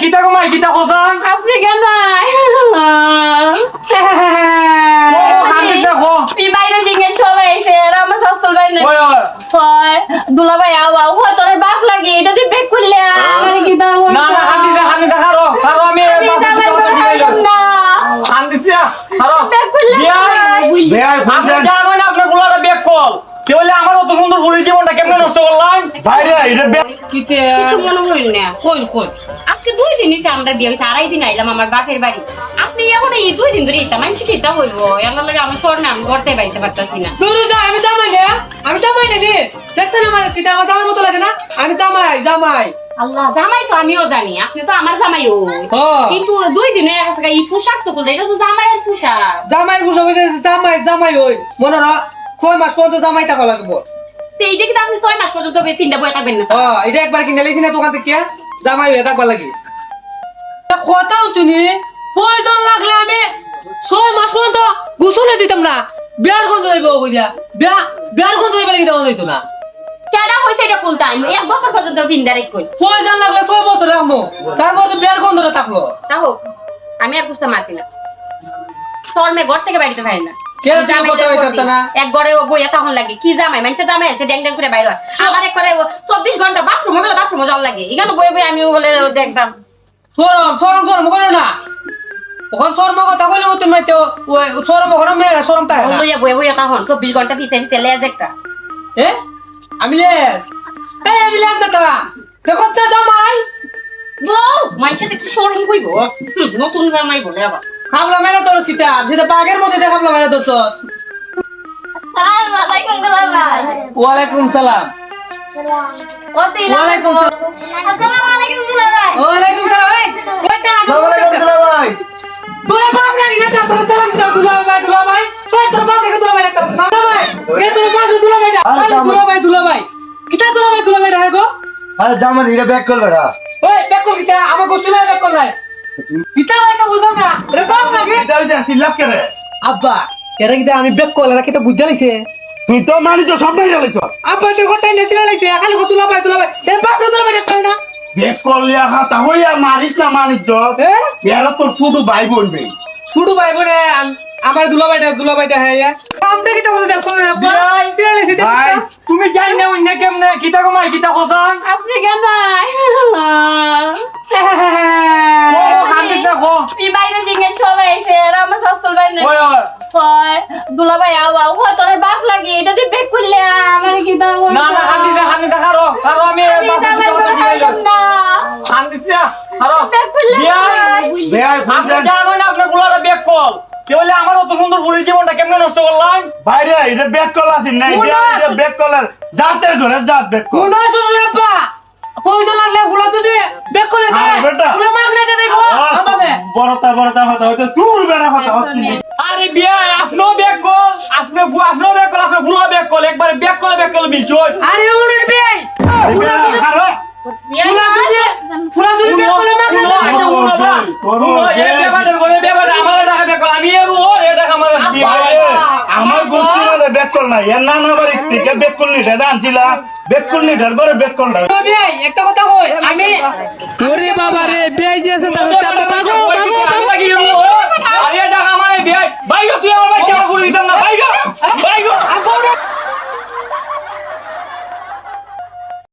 কিতা কমাই কিতা কোসাই আপনি কেন আমি দেখো এই বাইরে জিঙ্গেন সবাই এসে আর আমার সস্তল ভাই না ওই ওই হয় দুলা ভাই আও হয় তোর বাপ লাগে এটা তুই বেক করলে আমার কি দাও না না হান্দি দে হান্দি দে হারো হারো আমি না হান্দি দিয়া হারো বেক করলে বিয়াই আপনি কল কে বলে আমার অত সুন্দর বুড়ির জীবনটা কেমনে নষ্ট করলাম? বাইরে এটা কিতে কিছু মনে হইল না। কই কই? আজকে দুই দিন হইছে আমরা বিয়ে হইছে আড়াই দিন আইলাম আমার বাপের বাড়ি। আপনি এখন এই দুই দিন ধরে এটা মানছি কি এটা হইব? এনার লাগে আমি সর না আমি করতে পাইতে পারতাছি না। দূরে যা আমি জামাই না। আমি জামাই না রে দেখছেন আমার কিতে আমার জামাই মতো লাগে না। আমি জামাই জামাই। আল্লাহ জামাই তো আমিও জানি। আপনি তো আমার জামাই ও। ও কিন্তু দুই দিন হয়ে গেছে এই পোশাক তো বলতে এটা তো জামাইয়ের পোশাক। জামাই বুঝো জামাই জামাই ওই। মনে র কয় মাস পর্যন্ত জামাই টাকা লাগবো। এইটা কিন্তু আপনি ছয় মাস পর্যন্ত বেতনটা বয়ে থাকবেন না? ও এটা একবার কিনে লেছি না দোকান থেকে জামাই হয়ে থাকবার লাগি। কথাও তুমি প্রয়োজন লাগলে আমি ছয় মাস পর্যন্ত গোসলে দিতাম না বিয়ার গন্ধ যাইব বুঝা বিয়া বিয়ার গন্ধ যাইবে লাগি দেওয়া যাইতো না। কেডা হয়েছে এটা ফুল টাইম এক বছর পর্যন্ত ভিন্ডারে কই প্রয়োজন লাগলে ছয় বছর রাখব তারপর তো বিয়ার গন্ধটা থাকল। তা হোক আমি আর বুঝতে মারছি না। শর্মে ঘর থেকে বাড়িতে পারি না। তুমি তো? এক ও বইয়া তখন লাগে কি জামাই? মানুষের জামাই আছে ড্যাং ড্যাং করে বাইরে হয়। আমার এক করে চব্বিশ ঘণ্টা বাথরুম বলে বাথরুমে যাওয়ার লাগে। এখানে বয়ে বয়ে আমি বলে দেখতাম। সরম সরম সরম করো না। ওখান সরম কথা কইলে মাইতে ওই সরম ওখানে মেয়েরা সরম তাই না। বইয়া বয়ে বইয়া তখন চব্বিশ ঘণ্টা পিছিয়ে পিছিয়ে লেজ একটা। এ? আমি লেস এই আমি লেস না দেখো তো জামাই। বউ মানুষের একটু কইব নতুন জামাই বলে আবার। খাবলা কিতা? যেটা বাঘের মধ্যে দেখা খাবলা মেরে তোর ওয়ালাইকুম সালাম। ওয়ালাইকুম সালাম। ওয়ালাইকুম সালাম এই কইতা সালামালাইকুম দুলাভাই। তোরা বাপ লাগি না তোর সালাম দাও দুলা ভাই দুলা ভাই কই তোর বাপ লাগে দুলা ভাই একটা না ভাই কে তোর বাপ দুলা ভাই আরে দুলা ভাই দুলা ভাই কিতা দুলা ভাই দুলা ভাই রাখো আরে জামান এটা ব্যাক কর বেটা। ওই ব্যাক কর কিতা? আমার গোষ্ঠী ব্যাক কর কিতা লাগে বুঝো না। রে। বাপ লাগে করে? আব্বা এরা কিতা আমি ব্যাক কর এরা কিতা বুঝা লাইছে? তুই তো মানি তো সব নাই লাইছ আব্বা তো গোটাই নেছিলা লাইছে খালি কত ভাই ভাই এর বাপ দুলা ভাই রাখো না। ব্যাক করলে হাতা হইয়া মারিস না মানিস তো এ? এরা তোর শুধু ভাই বলবে ছোট ভাই বোনে আম- আমার দুলা ভাইটা দুলা ভাইটা হ্যাঁ ইয়া। আমরা কিতা বলতে দেখো না লাইছে ভাই তুমি জানি না অন্য কেমনে কিতা কমাই কিতা আপনি কেন হান্দি দেখো এই বাইরে জিঙ্গেন সবাই এসে আর আমার সস্তল ভাই না ওই ওই হয় দুলা ভাই আও আও হয় তোর বাপ লাগে এটা তুই বেক করলে আমার কি দাও না না হান্দি দে হান্দি দে হারো হারো আমি না। হান্দি দিয়া হারো। বেক করলে বিয়াই। বেয়াই আপনি জানো না আপনার গুলাটা ব্যাক কল। বলে আমার অত সুন্দর বুড়ির জীবনটা কেমনে নষ্ট করলাম? বাইরে এটা ব্যাক কল আছিস না এটা ব্যাক কলার জাতের ঘরে জাত ব্যাক কল। কোন শ্বশুর আব্বা পয়সা লাগলে ফুলা যদি বেক আরে দেয় বেটা। তুমি মাগনা দে দেখো। আমাবে বড়টা বড়টা হতা হইতে তোর বেড়া হতা হতি। আরে বিয়া আপনিও ব্যাক কল আপনি আপনিও ব্যাক কল আপনি ফুলা ব্যাক কল একবার ব্যাক কলে ব্যাক কলে আরে ফুলা যদি আরে। যদি যদি বেক বা। করে আমার টাকা ব্যাক কল। আমি এর ওর, এ টাকা আমার বিয়ে বাইরে করে। আমার গোষ্ঠী মানে কল নাই। এর নানা বাড়ি থেকে ব্যাক কল নিটা নিটার পরে একটা কথা কই আমি ওরে বাবা রে বেই যে আছে তাহলে চাপা